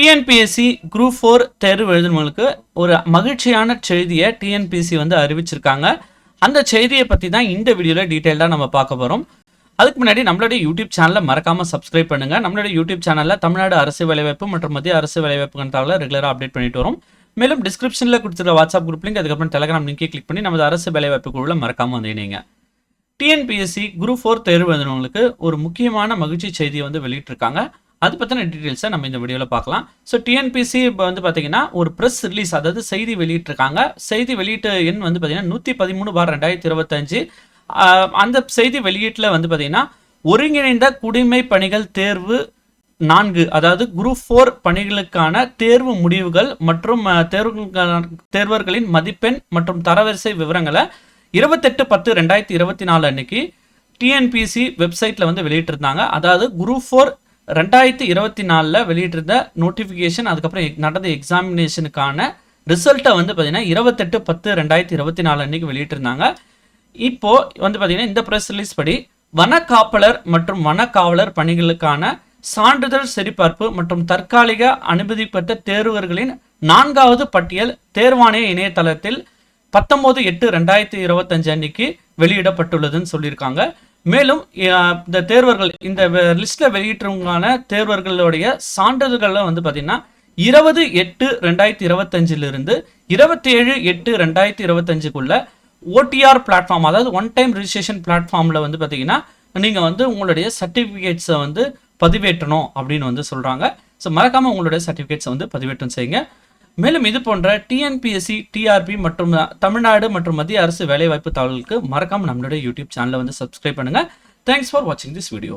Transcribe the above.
TNPSC group four தேர்வு எழுதுனவங்களுக்கு ஒரு மகிழ்ச்சியான செய்தியை டிஎன்பிஎஸ்சி வந்து அறிவிச்சிருக்காங்க. அந்த செய்தியை பற்றி தான் இந்த வீடியோவில் டீட்டெயிலாக நம்ம பார்க்க போகிறோம் அதுக்கு முன்னாடி நம்மளுடைய யூடியூப் சேனலை மறக்காமல் சப்ஸ்கிரைப் பண்ணுங்க. நம்மளுடைய யூடியூப் சேனலில் தமிழ்நாடு அரசு வேலைவாய்ப்பு மற்றும் மத்திய அரசு வேலைவாய்ப்பு தகவலை ரெகுலராக அப்டேட் பண்ணிட்டு வரும். மேலும் டிஸ்கிரிப்ஷனில் கொடுத்துருக்க வாட்ஸ்அப் குரூப் லிங்க் அதுக்கப்புறம் டெலகிராம் லிங்கே கிளிக் பண்ணி நமது அரசு வேலைவாய்ப்பு குழுவில் மறக்காமல் வந்து இணைங்க. டிஎன்பிஎஸ்சி குரூப் ஃபோர் தேர்வு எழுதினவங்களுக்கு ஒரு முக்கியமான மகிழ்ச்சி செய்தியை வந்து வெளியிட்டிருக்காங்க. அது பற்றின டீட்டெயில்ஸை நம்ம இந்த வீடியோவில் பார்க்கலாம். ஸோ டிஎன்பிசி இப்போ வந்து பார்த்தீங்கன்னா ஒரு ப்ரெஸ் ரிலீஸ் அதாவது செய்தி வெளியிட்டிருக்காங்க. செய்தி வெளியீட்டு எண் வந்து பார்த்தீங்கன்னா நூற்றி பதிமூணு பார் ரெண்டாயிரத்தி இருபத்தஞ்சு. அந்த செய்தி வெளியீட்டில் வந்து பார்த்தீங்கன்னா ஒருங்கிணைந்த குடிமை பணிகள் தேர்வு நான்கு அதாவது குரூப் ஃபோர் பணிகளுக்கான தேர்வு முடிவுகள் மற்றும் தேர்வுகளுக்கான தேர்வர்களின் மதிப்பெண் மற்றும் தரவரிசை விவரங்களை இருபத்தெட்டு பத்து ரெண்டாயிரத்தி இருபத்தி நாலு அன்னைக்கு டிஎன்பிசி வெப்சைட்டில் வந்து வெளியிட்டிருந்தாங்க. அதாவது குரூப் ஃபோர் ரெண்டாயிரத்தி இருபத்தி நாலில் வெளியிட்டிருந்த நோட்டிஃபிகேஷன் அதுக்கப்புறம் நடந்த எக்ஸாமினேஷனுக்கான ரிசல்ட்டை வந்து பார்த்தீங்கன்னா இருபத்தெட்டு பத்து ரெண்டாயிரத்தி இருபத்தி நாலு அன்றைக்கு வெளியிட்டிருந்தாங்க. இப்போது வந்து பார்த்தீங்கன்னா இந்த ப்ரெஸ் ரிலீஸ் படி வனக்காப்பலர் மற்றும் வனக்காவலர் பணிகளுக்கான சான்றிதழ் சரிபார்ப்பு மற்றும் தற்காலிக அனுமதி பெற்ற தேர்வர்களின் நான்காவது பட்டியல் தேர்வாணைய இணையதளத்தில் பத்தொம்போது எட்டு ரெண்டாயிரத்தி இருபத்தஞ்சு அன்னைக்கு வெளியிடப்பட்டுள்ளதுன்னு சொல்லியிருக்காங்க. மேலும் இந்த தேர்வர்கள் இந்த லிஸ்ட்டில் வெளியிட்டவங்களான தேர்வர்களுடைய சான்றிதழ்களை வந்து பார்த்திங்கன்னா இருபது எட்டு ரெண்டாயிரத்தி இருபத்தஞ்சிலிருந்து இருபத்தி ஏழு எட்டு ரெண்டாயிரத்தி இருபத்தஞ்சுக்குள்ள ஓடிஆர் பிளாட்ஃபார்ம் அதாவது ஒன் டைம் ரிஜிஸ்ட்ரேஷன் பிளாட்ஃபார்மில் வந்து பார்த்தீங்கன்னா நீங்கள் வந்து உங்களுடைய சர்டிஃபிகேட்ஸை வந்து பதிவேற்றணும் அப்படின்னு வந்து சொல்கிறாங்க ஸோ மறக்காமல் உங்களுடைய சர்டிஃபிகேட்ஸை வந்து பதிவேற்றம் செய்யுங்க. மேலும் இது போன்ற டிஎன்பிஎஸ்சி டிஆர்பி மற்றும் தமிழ்நாடு மற்றும் மத்திய அரசு வேலைவாய்ப்பு தகவலுக்கு மறக்காமல் நம்மளுடைய யூடியூப் சேனலை வந்து சப்ஸ்கிரைப் பண்ணுங்கள் தேங்க்ஸ் ஃபார் வாட்சிங் திஸ் வீடியோ